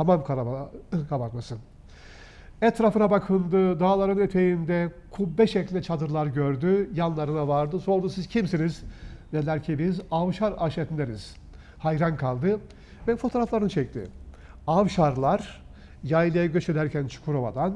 hamam karaba- kabartması. Etrafına bakındı, dağların eteğinde kubbe şeklinde çadırlar gördü, yanlarına vardı. Sordu siz kimsiniz? Dediler ki biz Avşar aşiretindeniz. Hayran kaldı ve fotoğraflarını çekti. Avşarlar yaylaya göç ederken Çukurova'dan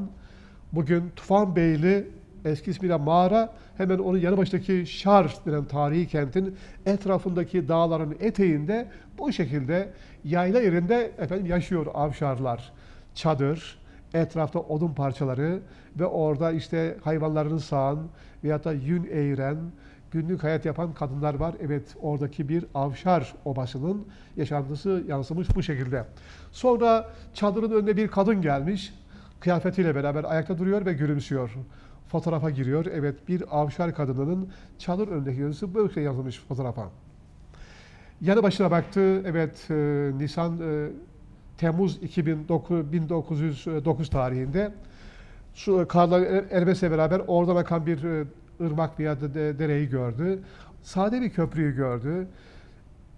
bugün Tufanbeyli eski ismiyle mağara hemen onun yanı başındaki Şar denen tarihi kentin etrafındaki dağların eteğinde bu şekilde yayla yerinde efendim yaşıyor avşarlar. Çadır, etrafta odun parçaları ve orada işte hayvanlarını sağan veyahut da yün eğiren, günlük hayat yapan kadınlar var. Evet oradaki bir avşar obasının yaşantısı yansımış bu şekilde. Sonra çadırın önüne bir kadın gelmiş. Kıyafetiyle beraber ayakta duruyor ve gülümsüyor. Fotoğrafa giriyor. Evet bir avşar kadınının çadır önündeki görüntüsü böyle yazılmış fotoğrafa. Yanı başına baktı. Evet e, Nisan e, Temmuz 2009, 1909 tarihinde şu karlar er- erimesiyle beraber oradan akan bir e, ırmak veya de- dereyi gördü. Sade bir köprüyü gördü.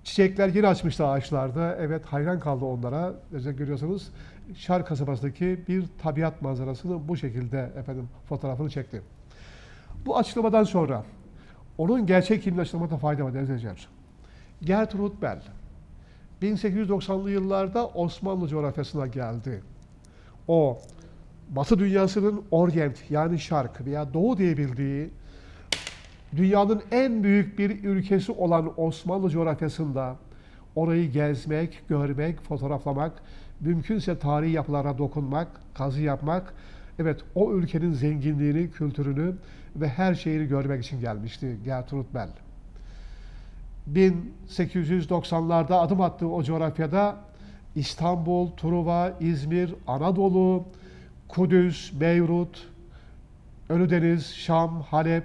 Çiçekler yeni açmıştı ağaçlarda. Evet hayran kaldı onlara. Görüyorsanız Şar kasabasındaki bir tabiat manzarasını bu şekilde efendim fotoğrafını çekti. Bu açıklamadan sonra onun gerçek kimliğini açıklamakta fayda var değerli. Gertrud Bell 1890'lı yıllarda Osmanlı coğrafyasına geldi. O Batı dünyasının Orient yani Şark veya Doğu diye bildiği dünyanın en büyük bir ülkesi olan Osmanlı coğrafyasında orayı gezmek, görmek, fotoğraflamak, mümkünse tarihi yapılara dokunmak, kazı yapmak, evet o ülkenin zenginliğini, kültürünü ve her şeyini görmek için gelmişti Gertrud Bell. 1890'larda adım attığı o coğrafyada İstanbul, Truva, İzmir, Anadolu, Kudüs, Beyrut, Ölüdeniz, Şam, Halep,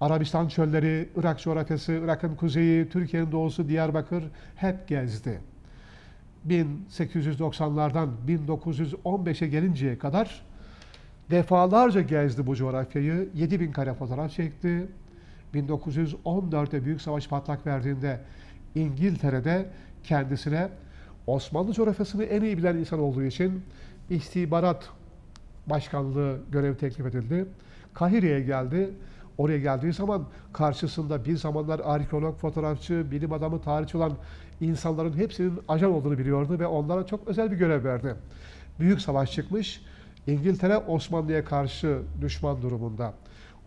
Arabistan çölleri, Irak coğrafyası, Irak'ın kuzeyi, Türkiye'nin doğusu, Diyarbakır hep gezdi. 1890'lardan 1915'e gelinceye kadar defalarca gezdi bu coğrafyayı. 7000 kare fotoğraf çekti. 1914'te Büyük Savaş patlak verdiğinde İngiltere'de kendisine Osmanlı coğrafyasını en iyi bilen insan olduğu için istihbarat başkanlığı görevi teklif edildi. Kahire'ye geldi. Oraya geldiği zaman karşısında bir zamanlar arkeolog, fotoğrafçı, bilim adamı, tarihçi olan insanların hepsinin ajan olduğunu biliyordu ve onlara çok özel bir görev verdi. Büyük savaş çıkmış. İngiltere Osmanlı'ya karşı düşman durumunda.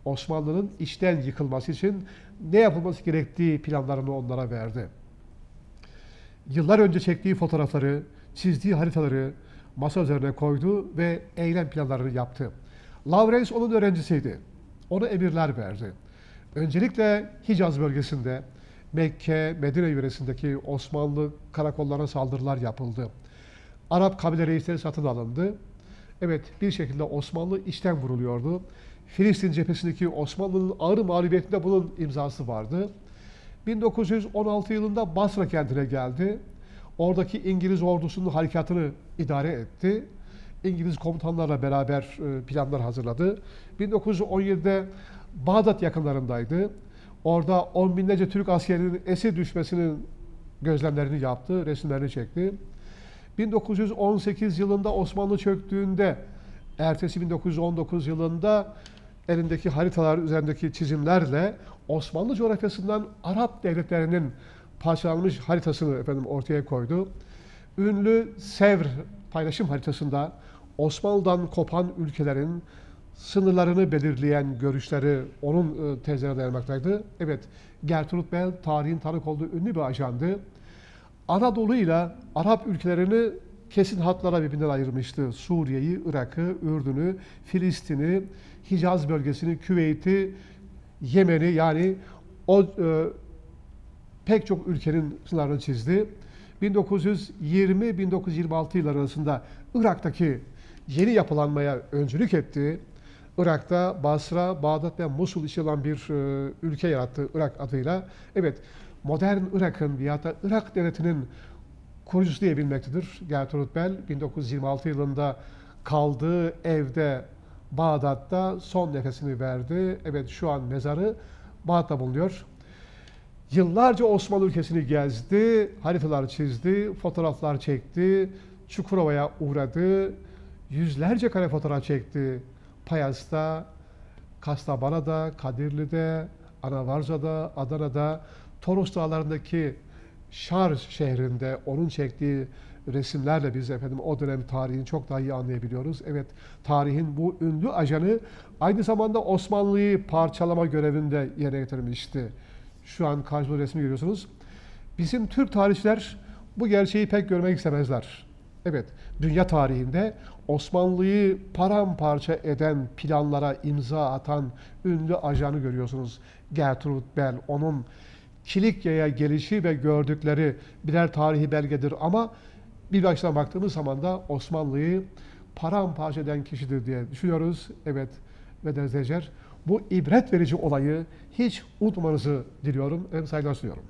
Osmanlı'nın içten yıkılması için ne yapılması gerektiği planlarını onlara verdi. Yıllar önce çektiği fotoğrafları, çizdiği haritaları masa üzerine koydu ve eylem planlarını yaptı. Lawrence onun öğrencisiydi. Ona emirler verdi. Öncelikle Hicaz bölgesinde Mekke, Medine yöresindeki Osmanlı karakollarına saldırılar yapıldı. Arap kabile reisleri satın alındı. Evet bir şekilde Osmanlı içten vuruluyordu. Filistin cephesindeki Osmanlı'nın ağır mağlubiyetinde bunun imzası vardı. 1916 yılında Basra kentine geldi. Oradaki İngiliz ordusunun harekatını idare etti. İngiliz komutanlarla beraber e, planlar hazırladı. 1917'de Bağdat yakınlarındaydı. Orada on binlerce Türk askerinin esir düşmesinin gözlemlerini yaptı, resimlerini çekti. 1918 yılında Osmanlı çöktüğünde, ertesi 1919 yılında elindeki haritalar üzerindeki çizimlerle Osmanlı coğrafyasından Arap devletlerinin parçalanmış haritasını efendim ortaya koydu. Ünlü Sevr paylaşım haritasında Osmanlı'dan kopan ülkelerin sınırlarını belirleyen görüşleri onun e, tezlerine dayanmaktaydı. Evet, Gertrud Bell tarihin tanık olduğu ünlü bir ajandı. Anadolu ile Arap ülkelerini kesin hatlara birbirinden ayırmıştı. Suriye'yi, Irak'ı, Ürdün'ü, Filistin'i, Hicaz bölgesini, Küveyt'i, Yemen'i yani o e, pek çok ülkenin sınırlarını çizdi. 1920-1926 yılları arasında Irak'taki yeni yapılanmaya öncülük etti. Irak'ta Basra, Bağdat ve Musul içi olan bir e, ülke yarattı Irak adıyla. Evet, modern Irak'ın veya da Irak devletinin kurucusu diyebilmektedir. Gertrud Bell 1926 yılında kaldığı evde Bağdat'ta son nefesini verdi. Evet şu an mezarı Bağdat'ta bulunuyor. Yıllarca Osmanlı ülkesini gezdi, haritalar çizdi, fotoğraflar çekti. Çukurova'ya uğradı. Yüzlerce kare fotoğraf çekti. Payas'ta, Kastamonu'da, Kadirli'de, Anavarca'da, Adana'da, Toros Dağları'ndaki Şarj şehrinde onun çektiği resimlerle biz efendim o dönem tarihini çok daha iyi anlayabiliyoruz. Evet tarihin bu ünlü ajanı aynı zamanda Osmanlı'yı parçalama görevinde yerine getirmişti. Şu an karşımda resmi görüyorsunuz. Bizim Türk tarihçiler bu gerçeği pek görmek istemezler. Evet, dünya tarihinde Osmanlı'yı paramparça eden planlara imza atan ünlü ajanı görüyorsunuz. Gertrude Bell, onun Kilikya'ya gelişi ve gördükleri birer tarihi belgedir ama bir açıdan baktığımız zaman da Osmanlı'yı paramparça eden kişidir diye düşünüyoruz. Evet ve de bu ibret verici olayı hiç unutmanızı diliyorum. Hem saygılar sunuyorum.